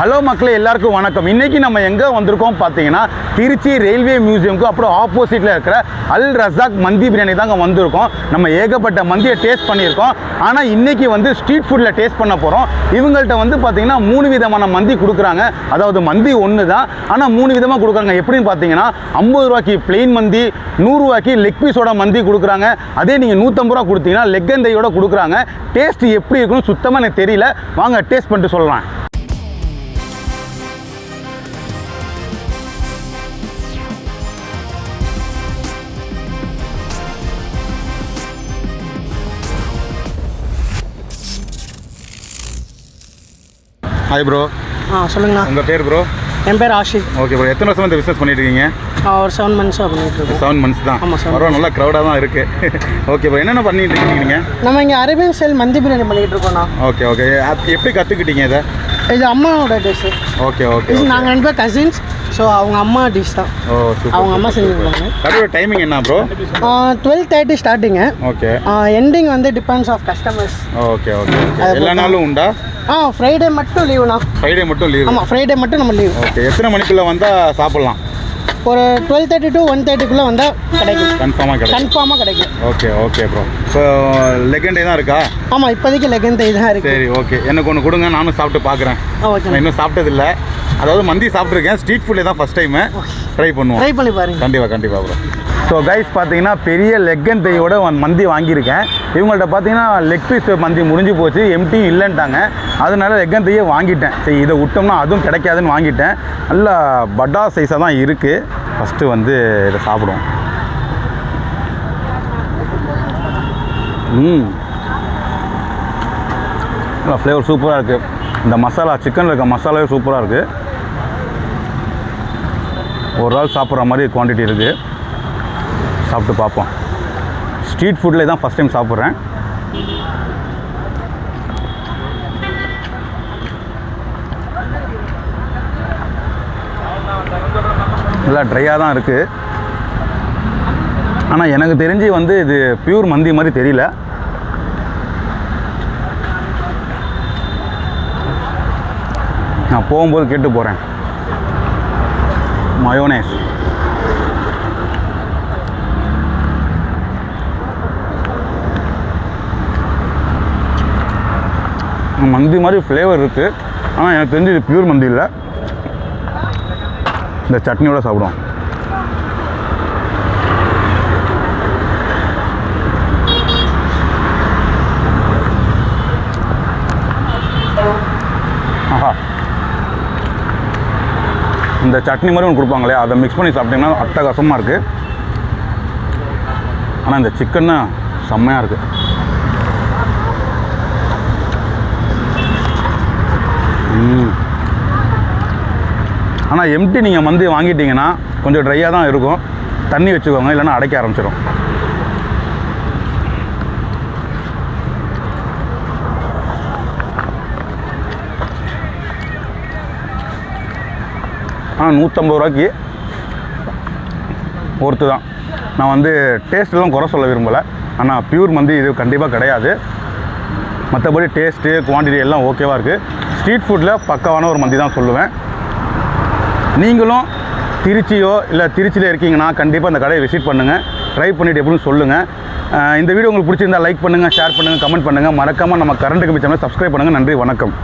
Hello மக்களே எல்லாருக்கும் வணக்கம். இன்னைக்கு நம்ம எங்கே வந்திருக்கோம் பார்த்தீங்கன்னா திருச்சி ரயில்வே மியூசியம்க்கு அப்புறம் ஆப்போசிட்டில் இருக்கிற அல் ரசாக் மந்தி பிரியாணி தாங்க வந்திருக்கோம். நம்ம ஏகப்பட்ட மந்தியை டேஸ்ட் பண்ணியிருக்கோம். ஆனால் இன்றைக்கி வந்து ஸ்ட்ரீட் ஃபுட்டில் டேஸ்ட் பண்ண போகிறோம் இவங்கள்ட்ட வந்து பார்த்தீங்கன்னா மூணு விதமான மந்தி கொடுக்குறாங்க. அதாவது மந்தி ஒன்று தான். ஆனால் மூணு விதமாக கொடுக்குறாங்க. எப்படின்னு பார்த்தீங்கன்னா ஐம்பது ரூபாய்க்கு பிளெயின் மந்தி நூறுரூவாய்க்கு லெக் பீஸோட மந்தி கொடுக்குறாங்க. அதே நீங்கள் நூற்றம்பது ரூபா கொடுத்தீங்கன்னா லெக் அந்தையோட கொடுக்குறாங்க. டேஸ்ட் எப்படி இருக்குன்னு சுத்தமாக எனக்கு தெரியல. வாங்க டேஸ்ட் பண்ணிட்டு சொல்லலாம். ஹாய் ப்ரோ ஆ சொல்லுங்கண்ணா. உங்கள் பேர் ப்ரோ என் பேர் ஆஷிக். ஓகே ப்ரோ எத்தனை வருஷம் இந்த பிஸ்னஸ் பண்ணிட்டு இருக்கீங்க ஒரு செவன் மந்த்ஸாக பண்ணிட்டு இருக்கோம். செவன் மந்த்ஸ் தான். ஆமா, seven பரவாயில்ல நல்லா க்ரௌடாக தான் இருக்குது ஓகே ப்ரோ என்னென்ன பண்ணிட்டு இருக்கீங்க நீங்கள் நம்ம இங்கே அரேபியன் ஸ்டைல் மந்தி பிரியாணி பண்ணிட்டு இருக்கோம்ண்ணா. ஓகே ஓகே அது எப்படி கற்றுக்கிட்டீங்க இதை? இது அம்மாவோட டிஷ் ஓகே ஓகே நாங்கள் ரெண்டு பேர் கசின்ஸ் ஸோ அவங்க அம்மா டிஷ் தான். ஓ சூப்பர் அவங்க அம்மா செஞ்சுருக்காங்க கடையோட டைமிங் என்ன bro twelve thirty starting okay ending வந்து depends of customers okay okay எல்லா நாளும் உண்டா? ஆ ஃப்ரைடே மட்டும் லீவுண்ணா ஃப்ரைடே மட்டும் லீவ் ஆமாம் ஃப்ரைடே மட்டும் நம்ம லீவ் ஓகே எத்தனை மணிக்குள்ளே வந்தால் சாப்பிட்லாம்? ஒரு டுவெல் தேர்ட்டி டு ஒன் தேர்ட்டிக்குள்ளே வந்தால் கிடைக்கும். கன்ஃபார்மாக கிடைக்கும். கன்ஃபார்மாக கிடைக்கும். ஓகே ஓகே ப்ரோ இப்போ லெகண்டே தான் இருக்கா? ஆமாம் இப்போதைக்கு லெகன் தான் இருக்குது சரி ஓகே எனக்கு ஒன்று கொடுங்க நானும் சாப்பிட்டு பார்க்குறேன் ஓகே நான் இன்னும் சாப்பிட்டதில்ல. அதாவது மந்தி சாப்பிட்ருக்கேன் ஸ்ட்ரீட் ஃபுட்லேயே தான் ஃபஸ்ட் டைமு ட்ரை பண்ணுவோம். ட்ரை பண்ணி பாருங்க. கண்டிப்பாக கண்டிப்பாக ப்ரோ ஸோ கைஸ் பார்த்தீங்கன்னா பெரிய லெக் அண்ட் தையோட மந்தி வாங்கியிருக்கேன். இவங்கள்ட்ட பார்த்தீங்கன்னா லெக் பீஸ் மந்தி முடிஞ்சு போச்சு. எம்டி இல்லைன்ட்டாங்க. அதனால லெக் அண்ட் தையே வாங்கிட்டேன். சரி இதை விட்டோம்னா அதுவும் கிடைக்காதுன்னு வாங்கிட்டேன். நல்லா பட்டா சைஸாக தான் இருக்குது ஃபஸ்ட்டு வந்து இதை சாப்பிடுவோம். ம். ஃப்ளேவர் சூப்பராக இருக்குது இந்த மசாலா சிக்கனில் இருக்க மசாலாவே சூப்பராக இருக்குது ஒரு ஆள் சாப்பிட்ற மாதிரி குவான்டிட்டி இருக்குது சாப்பிட்டு பார்ப்போம். ஸ்ட்ரீட் ஃபுட்டில் தான் ஃபஸ்ட் டைம் சாப்பிட்றேன். நல்லா ட்ரையாக தான் இருக்குது ஆனால் எனக்கு தெரிஞ்சு வந்து இது பியூர் மந்தி மாதிரி தெரியல. நான் போகும்போது கேட்டு போகிறேன் மயோனேஸ் மந்தி மாதிரி ஃப்ளேவர் இருக்குது ஆனால் எனக்கு தெரிஞ்சு இது பியூர் மந்தி இல்லை. இந்த சட்னியோடு சாப்பிடுவோம். ஆஹா. இந்த சட்னி மாதிரி ஒன்று கொடுப்பாங்களே அதை மிக்ஸ் பண்ணி சாப்பிட்டிங்கன்னா அட்டகாசமாக இருக்குது ஆனால் இந்த சிக்கன் செம்மையாக இருக்குது ஆனால் எம்டி நீங்கள் வந்து வாங்கிட்டீங்கன்னா கொஞ்சம் ட்ரையாக தான் இருக்கும். தண்ணி வச்சுக்கோங்க இல்லைன்னா அடைக்க ஆரம்பிச்சிடும் ஆனால் நூற்றம்பது ரூபாய்க்கு ஒருத்து தான். நான் வந்து டேஸ்ட்லாம் குறை சொல்ல விரும்பலை. ஆனால் பியூர் மந்தி இது கண்டிப்பாக கிடையாது. மற்றபடி டேஸ்ட்டு குவான்டிட்டி எல்லாம் ஓகேவாக இருக்குது ஸ்ட்ரீட் ஃபுட்டில் பக்காவான ஒரு மந்தி தான் சொல்லுவேன். நீங்களும் திருச்சியோ இல்லை திருச்சியில் இருக்கீங்கன்னா கண்டிப்பாக அந்த கடையை விசிட் பண்ணுங்கள் ட்ரை பண்ணிவிட்டு எப்படின்னு சொல்லுங்கள் இந்த வீடியோ உங்களுக்கு பிடிச்சிருந்தா லைக் பண்ணுங்கள் ஷேர் பண்ணுங்கள் கமெண்ட் பண்ணுங்கள் மறக்காமல் நம்ம கரண்ட் கம்மி சேனல் சப்ஸ்கிரைப் பண்ணுங்கள் நன்றி வணக்கம்.